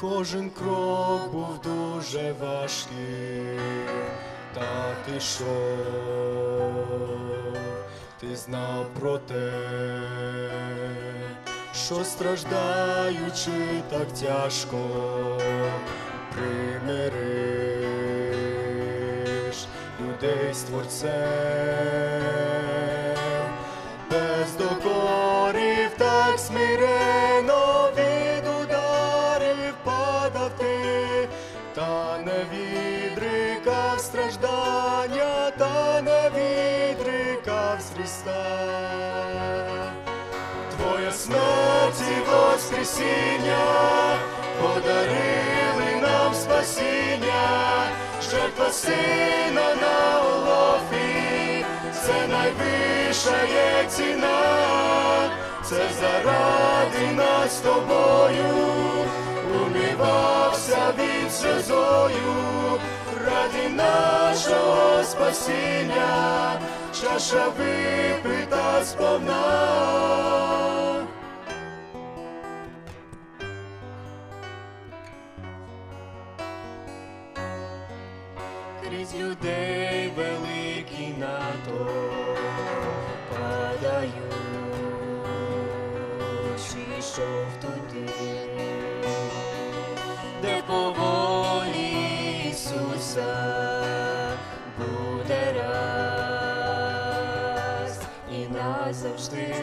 Кожен крок був дуже важкий, та ти ти знав про те, що страждаючи так тяжко, примириш людей з творцем, без докорів так смирено страждання, та не відрикав з Христа. Твоя смерть і воскресіння подарили нам спасіння, жертва сина на Голгофі, це найвища є ціна, це заради нас тобою, умивався він сльозою, ради нашого спасіння, чаша випита сповна. крізь людей великий НАТО падають, ішов туди, Ісуса буде раз і назавжди.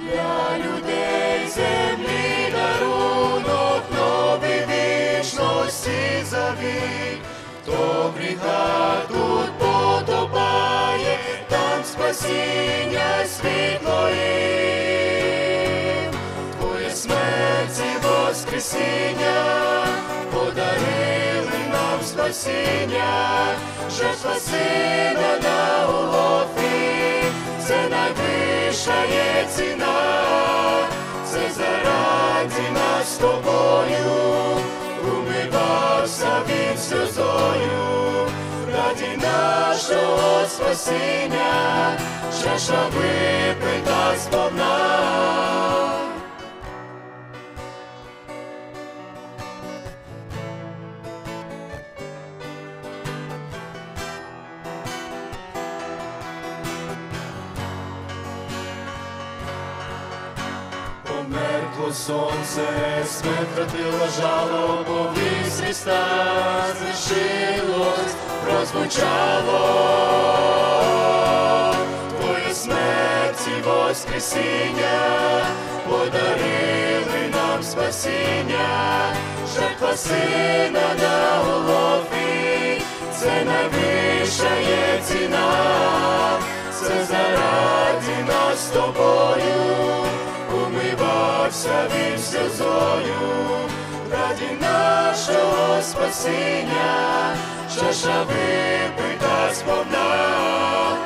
Для людей землі дарунок новий вічності завій, хто гріха тут подобає, там спасіння світло їм. Твоє смерть і воскресіння подарили нам спасіння, жертва сина на Голгофі, це найвища є ціна, це заради нас з тобою, умивався він сльозою, раді нашого спасіння, чаша випита Померкло сонце, смерть втратила жало, повіс Христа знищилось, прозвучало Твоє смерть і воскресіння подарили нам спасіння, жертва сина на Голгофі, це найвища є ціна, це заради нас тобою умивався він сльозою, раді нашого спасіння, чаша випита сповна,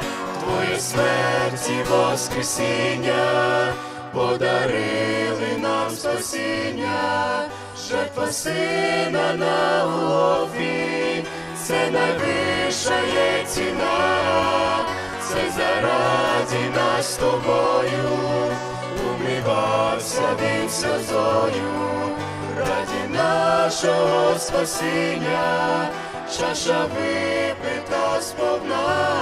Твоє смерть і воскресіння? Подарили нам спасіння, жертва сина на Голгофі, це найвища є ціна, це заради нас з тобою умивався він сльозою, раді нашого спасіння, чаша випита сповна.